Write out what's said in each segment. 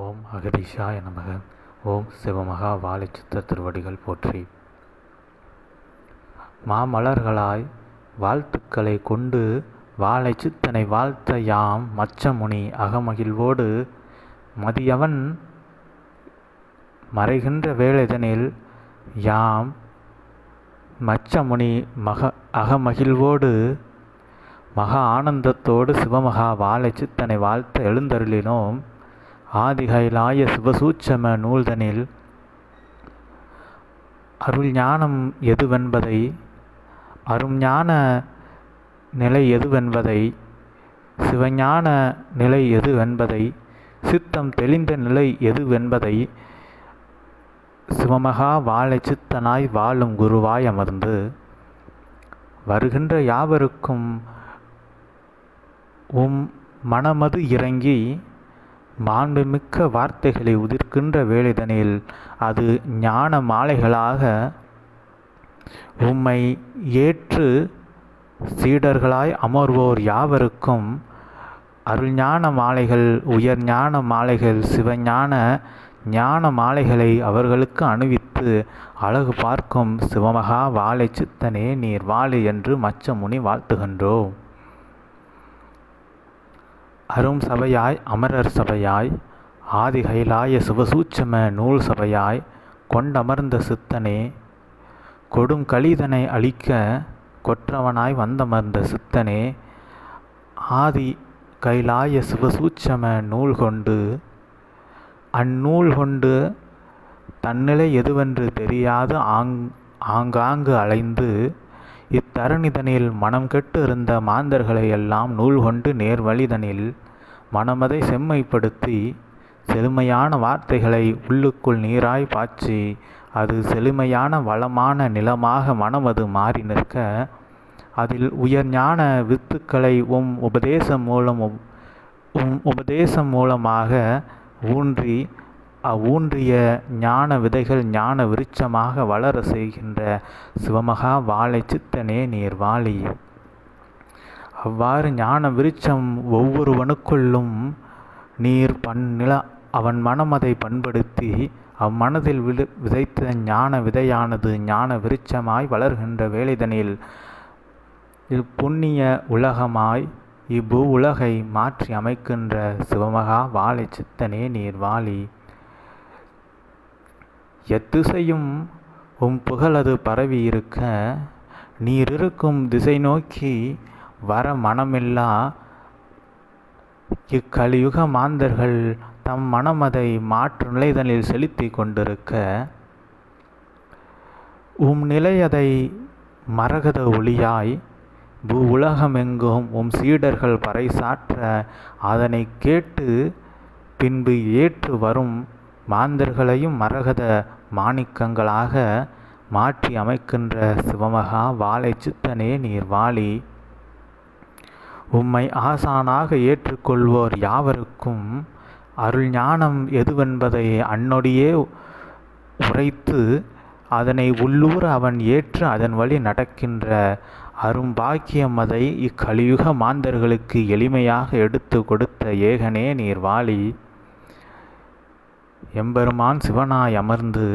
ஓம் அகதீஷாய நமக. ஓம் சிவமகா வாழைச்சித்த திருவடிகள் போற்றி. மாமலர்களாய் வாழ்த்துக்களை கொண்டு வாழை சித்தனை வாழ்த்த யாம் மச்சமுனி அகமகிழ்வோடு மதியவன் மறைகின்ற வேளைதனில் யாம் மச்சமுனி மக அகமகிழ்வோடு மகா ஆனந்தத்தோடு சிவமகா வாழைச்சித்தனை வாழ்த்த எழுந்தருளினோம். ஆதிகைலாய சிவசூட்சம நூல்தனில் அருள் ஞானம் எதுவென்பதை அருஞ்ஞான நிலை எதுவென்பதை சிவஞான நிலை எதுவென்பதை சித்தம் தெளிந்த நிலை எதுவென்பதை சிவமகா வாழை சித்தனாய் வாழும் குருவாய் அமர்ந்து வருகின்ற யாவருக்கும் உம் மனமது இறங்கி மாண்புமிக்க வார்த்தைகளை உதிர்க்கின்ற வேலைதனில் அது ஞான மாலைகளாக உம்மை ஏற்று சீடர்களாய் அமர்வோர் யாவருக்கும் அருள்ஞான மாலைகள் உயர் ஞான மாலைகள் சிவஞான ஞான மாலைகளை அவர்களுக்கு அணிவித்து அழகு பார்க்கும் சிவமகா வாழை சித்தனே நீர் வாழு என்று மச்சமுனி வாழ்த்துகின்றோம். அரும் சபையாய் அமரர் சபையாய் ஆதி கைலாய சிவசூட்சம நூல் சபையாய் கொண்டமர்ந்த சித்தனே கொடும் கலிதனை அழிக்க கொற்றவனாய் வந்தமர்ந்த சித்தனே ஆதி கைலாய சிவசூட்சம நூல் கொண்டு அந்நூல் கொண்டு தன்னிலை எதுவென்று தெரியாது ஆங் ஆங்காங்கு அலைந்து இத்தரணிதனில் மனம் கெட்டு இருந்த மாந்தர்களை எல்லாம் நூல் கொண்டு நேர்வழிதனில் மனமதை செம்மைப்படுத்தி செழுமையான வார்த்தைகளை உள்ளுக்குள் நீராய் பாய்ச்சி அது செழுமையான வளமான நிலமாக மனமது மாறி நிற்க அதில் உயர்ஞான வித்துக்களை உம் உபதேசம் மூலம் உம் உபதேசம் மூலமாக ஊன்றி அவ்வூன்றிய ஞான விதைகள் ஞான விருட்சமாக வளர செய்கின்ற சிவமகா வாழை சித்தனே நீர் வாழி அவ்வாறு ஞான விருட்சம் ஒவ்வொருவனுக்குள்ளும் நீர் பன்னில அவன் மனம் அதை பண்படுத்தி அம்மனதில் விழு விதைத்த ஞான விதையானது ஞான விருட்சமாய் வளர்கின்ற வேலைதனில் இப்புண்ணிய உலகமாய் இவ்வு உலகை மாற்றி அமைக்கின்ற சிவமகா வாழை சித்தனே நீர் வாழி. எத்திசையும் உம் புகழது பரவி இருக்க நீர் இருக்கும் திசை நோக்கி வர மனமில்லா. இக்கலியுக மாந்தர்கள் தம் மனமதை மாற்று நிலைதனில் செலுத்தி கொண்டிருக்க உம் நிலையதை மரகத ஒளியாய். பூ உலகமெங்கும் உம் சீடர்கள் பறைசாற்ற அதனை கேட்டு பின்பு ஏற்று வரும் மாந்தர்களையும் மரகத மாணிக்கங்களாக மாற்றி அமைக்கின்ற சிவமகா வாழை சித்தனே நீர் வாழி. உம்மை ஆசானாக ஏற்றுக்கொள்வோர் யாவருக்கும் அருள் ஞானம் எதுவென்பதை அன்னொடியே உரைத்து அதனை உள்ளூர் அவன் ஏற்று அதன் வழி நடக்கின்ற அரும்பாக்கியம் அதை இக்கலியுக மாந்தர்களுக்கு எளிமையாக எடுத்து கொடுத்த ஏகனே நீர் வாழி. எம்பெருமான் சிவனாய் அமர்ந்து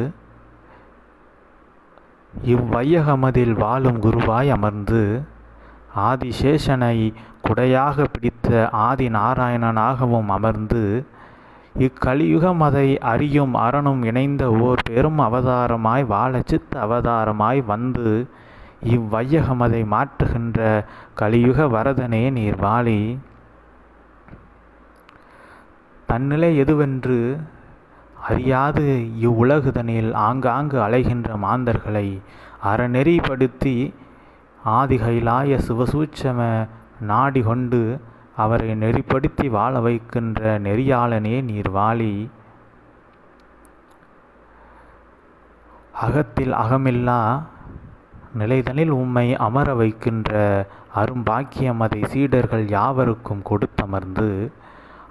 இவ்வையகமதில் வாழும் குருவாய் அமர்ந்து ஆதிசேஷனை குடையாக பிடித்த ஆதி நாராயணனாகவும் அமர்ந்து இக்கலியுகம் அதை அறியும் அரணும் இணைந்த ஓர் பெரும் அவதாரமாய் வாழச்சித்த அவதாரமாய் வந்து இவ்வையகமதை மாற்றுகின்ற கலியுக வரதனே நீர் வாழி தன்னிலை எதுவென்று அறியாது இவ்வுலகுதனில் ஆங்காங்கு அலைகின்ற மாந்தர்களை அறநெறிப்படுத்தி ஆதிகைலாய சிவசூட்சம நாடி கொண்டு அவரை நெறிப்படுத்தி வாழ வைக்கின்ற நெறியாளனே நீர் வாழி அகத்தில் அகமில்லா நிலைதனில் உம்மை அமர வைக்கின்ற அரும்பாக்கியம் அதை சீடர்கள் யாவருக்கும் கொடுத்தமர்ந்து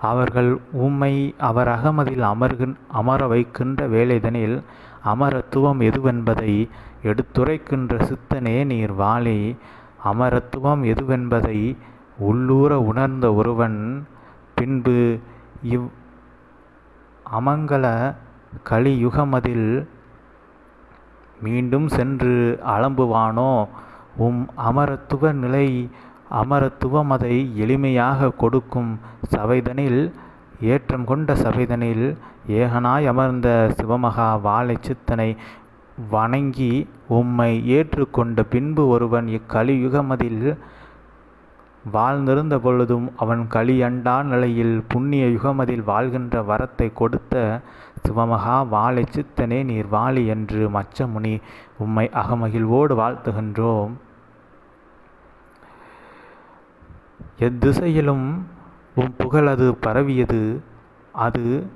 அவர்கள் உம்மை அவர் அகமதில் அமர்கின் அமர வைக்கின்ற வேலைதனில் அமரத்துவம் எதுவென்பதை எடுத்துரைக்கின்ற சித்தனே நீர் வாழி அமரத்துவம் எதுவென்பதை உள்ளூர உணர்ந்த ஒருவன் பின்பு இவ் அமங்கல கலியுகமதில் மீண்டும் சென்று அலம்புவானோ? உம் அமரத்துவ நிலை அமரத்துவமதை எளிமையாக கொடுக்கும் சபைதனில் ஏற்றம் கொண்ட சபைதனில் ஏகனாய் அமர்ந்த சிவமகா வாழை சித்தனை வணங்கி உம்மை ஏற்றுக்கொண்ட பின்பு ஒருவன் இக்கலியுகமதில் வாழ்ந்திருந்த பொழுதும் அவன் களியண்டா நிலையில் புண்ணிய யுகமதில் வாழ்கின்ற வரத்தை கொடுத்த சிவமகா வாழை சித்தனே நீர் வாழி என்று மச்சமுனி உம்மை அகமகிழ்வோடு வாழ்த்துகின்றோம். எத்திசையிலும் உம் அது பரவியது. அது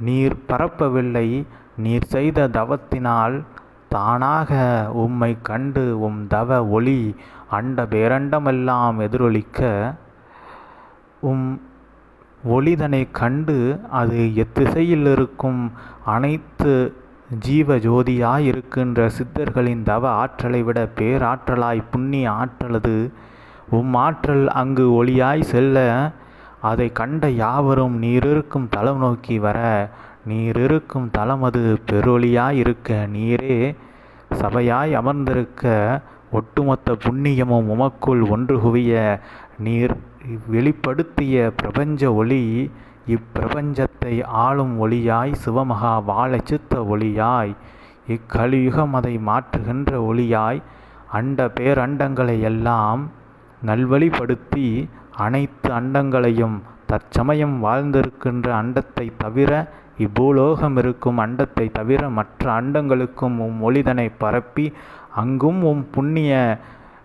நீர் பரப்பவில்லை. நீர் செய்த தவத்தினால் தானாக உம்மை கண்டு உம் தவ ஒளி அண்ட பேரண்டமெல்லாம் எதிரொலிக்க உம் ஒளிதனை கண்டு அது எத்திசையில் இருக்கும் அனைத்து ஜீவ ஜோதியாய் இருக்கின்ற சித்தர்களின் தவ ஆற்றலை விட பேராற்றலாய் புண்ணிய ஆற்றலது உம் ஆற்றல் அங்கு ஒளியாய் செல்ல அதை கண்ட யாவரும் நீரிருக்கும் தலம் நோக்கி வர நீரிருக்கும் தலமது பெருவொளியாய் இருக்க நீரே சபையாய் அமர்ந்திருக்க ஒட்டுமொத்த புண்ணியமும் உமக்குள் ஒன்று குவிய நீர் வெளிப்படுத்திய பிரபஞ்ச ஒளி இப்பிரபஞ்சத்தை ஆளும் ஒளியாய் சிவமகா வாழச்சித்த சித்த ஒளியாய் இக்கலியுகம் அதை மாற்றுகின்ற ஒளியாய் அண்ட பேரண்டங்களை எல்லாம் நல்வழிப்படுத்தி அனைத்து அண்டங்களையும் தற்சமயம் வாழ்ந்திருக்கின்ற அண்டத்தை தவிர இப்பூலோகம் இருக்கும் அண்டத்தை தவிர மற்ற அண்டங்களுக்கும் உம் ஒளிதனை பரப்பி அங்கும் உம் புண்ணிய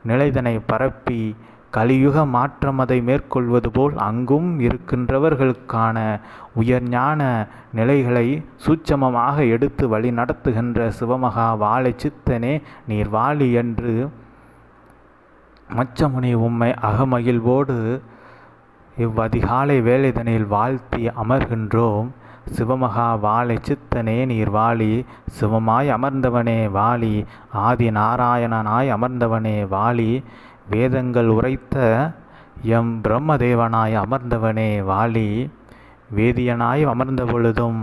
நிலைதனை பரப்பி கலியுக மாற்றமதை மேற்கொள்வது போல் அங்கும் இருக்கின்றவர்களுக்கான உயர்ஞான நிலைகளை சூட்சமமாக எடுத்து வழி நடத்துகின்ற சிவமகா வாழை சித்தனே நீர் வாழி என்று மச்சமுனி உம்மை அகமகிழ்வோடு இவ்வதிகாலை வேலைதனில் வாழ்த்தி அமர்கின்றோம். சிவமகா வாழை சித்தனே நீர் வாழி சிவமாய் அமர்ந்தவனே வாழி ஆதி நாராயணனாய் அமர்ந்தவனே வாழி வேதங்கள் உரைத்த எம் பிரம்மதேவனாய் அமர்ந்தவனே வாழி வேதியனாய் அமர்ந்த பொழுதும்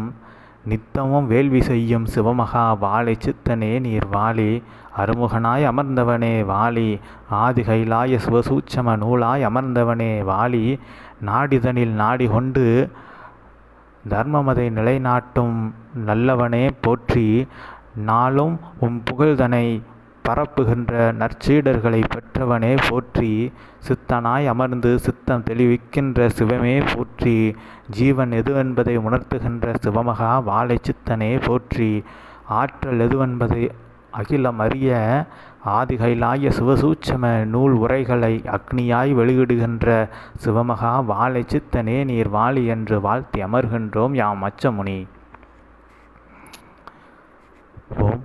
நித்தமும் வேள்வி செய்யும் சிவமகா வாழை சித்தனே நீர் வாழி அருமுகனாய் அமர்ந்தவனே வாழி ஆதி கைலாய சிவசூட்சம நூலாய் அமர்ந்தவனே வாழி நாடிதனில் நாடி கொண்டு தர்மமதை நிலைநாட்டும் நல்லவனே போற்றி. நாளும் உம் புகழ்தனை பரப்புகின்ற நற்சீடர்களை பெற்றவனே போற்றி. சித்தனாய் அமர்ந்து சித்தம் தெளிவிக்கின்ற சிவமே போற்றி. ஜீவன் எதுவென்பதை உணர்த்துகின்ற சிவமகா வாழை சித்தனே போற்றி. ஆற்றல் எதுவென்பதை அகிலம் அறிய ஆதிகைலாய சிவசூட்சம நூல் உரைகளை அக்னியாய் வெளியிடுகின்ற சிவமகா வாழை சித்தனே நீர் வாழி என்று வாழ்த்தி அமர்கின்றோம் யாம் அச்சமுனி ஓம்